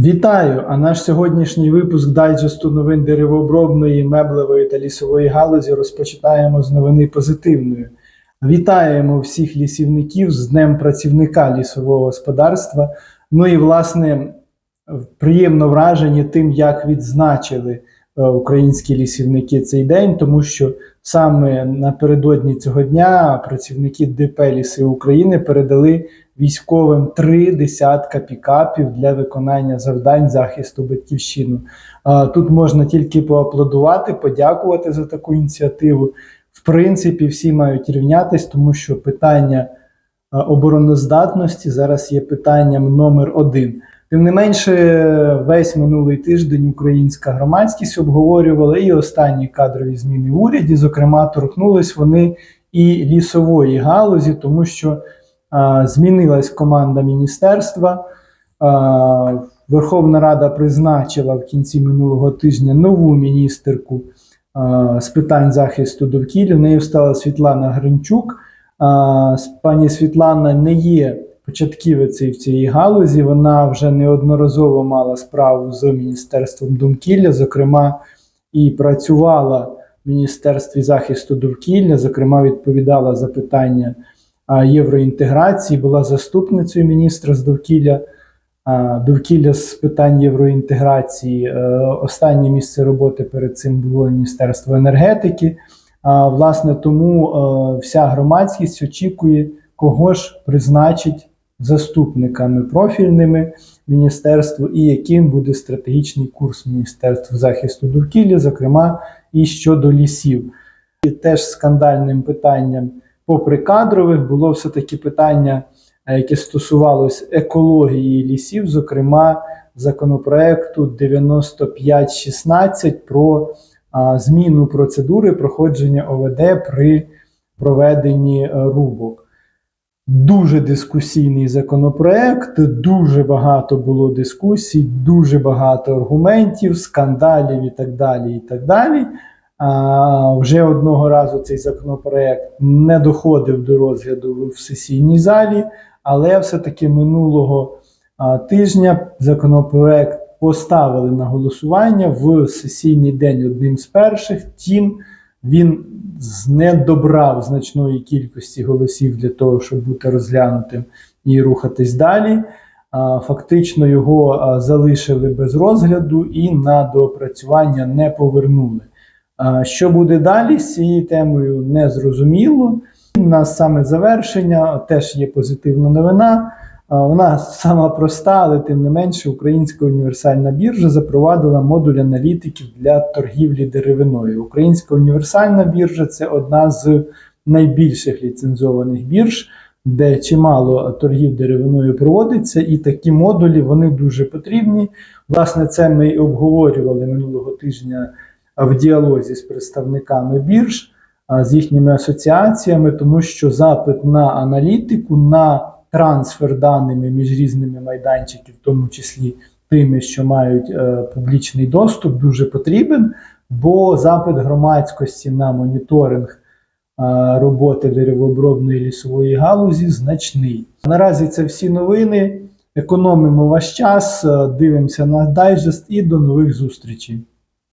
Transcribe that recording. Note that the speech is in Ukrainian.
Вітаю! А наш сьогоднішній випуск дайджесту новин деревообробної, меблевої та лісової галузі розпочинаємо з новини позитивної. Вітаємо всіх лісівників з Днем працівника лісового господарства. Ну і, власне, приємно вражені тим, як відзначили е, українські лісівники цей день, тому що саме напередодні цього дня працівники ДП Ліси України передали військовим три десятка пікапів для виконання завдань захисту батьківщини. Тут можна тільки поаплодувати, подякувати за таку ініціативу. В принципі, всі мають рівнятись, тому що питання обороноздатності зараз є питанням номер один. Тим не менше, весь минулий тиждень українська громадськість обговорювала і останні кадрові зміни в уряді. Зокрема, торкнулись вони і лісової галузі, тому що змінилась команда міністерства. Верховна Рада призначила в кінці минулого тижня нову міністерку з питань захисту довкілля. Нею стала Світлана Гринчук. Пані Світлана не є початківицею в цій галузі. Вона вже неодноразово мала справу з Міністерством довкілля, зокрема, і працювала в Міністерстві захисту довкілля, зокрема, відповідала за питання євроінтеграції, була заступницею міністра з довкілля. Довкілля з питань євроінтеграції. Е, Останнє місце роботи перед цим було Міністерство енергетики. Власне, тому е, вся громадськість очікує, кого ж призначить заступниками профільними міністерству і яким буде стратегічний курс Міністерства захисту довкілля, зокрема і щодо лісів. І теж скандальним питанням, попри кадрових, було все-таки питання, е, яке стосувалось екології лісів, зокрема законопроекту 9516 про а, зміну процедури проходження ОВД при проведенні е, рубок. Дуже дискусійний законопроект, дуже багато було дискусій, дуже багато аргументів, скандалів і так далі. І так далі. А, вже одного разу цей законопроект не доходив до розгляду в сесійній залі, але все-таки минулого тижня законопроект поставили на голосування в сесійний день одним з перших. Втім, він не добрав значної кількості голосів для того, щоб бути розглянутим і рухатись далі. Фактично його залишили без розгляду і на доопрацювання не повернули. Що буде далі з цією темою, не зрозуміло. У нас саме завершення теж є позитивна новина. Вона сама проста, але тим не менше, Українська універсальна біржа запровадила модуль аналітиків для торгівлі деревиною. Українська універсальна біржа це одна з найбільших ліцензованих бірж, де чимало торгів деревиною проводиться, і такі модулі вони дуже потрібні. Власне, це ми і обговорювали минулого тижня в діалозі з представниками бірж, з їхніми асоціаціями, тому що запит на аналітику, на трансфер даними між різними майданчиками, в тому числі тими, що мають е, публічний доступ, дуже потрібен, бо запит громадськості на моніторинг роботи деревообробної лісової галузі значний. Наразі це всі новини. Економимо ваш час, е, дивимося на дайджест і до нових зустрічей.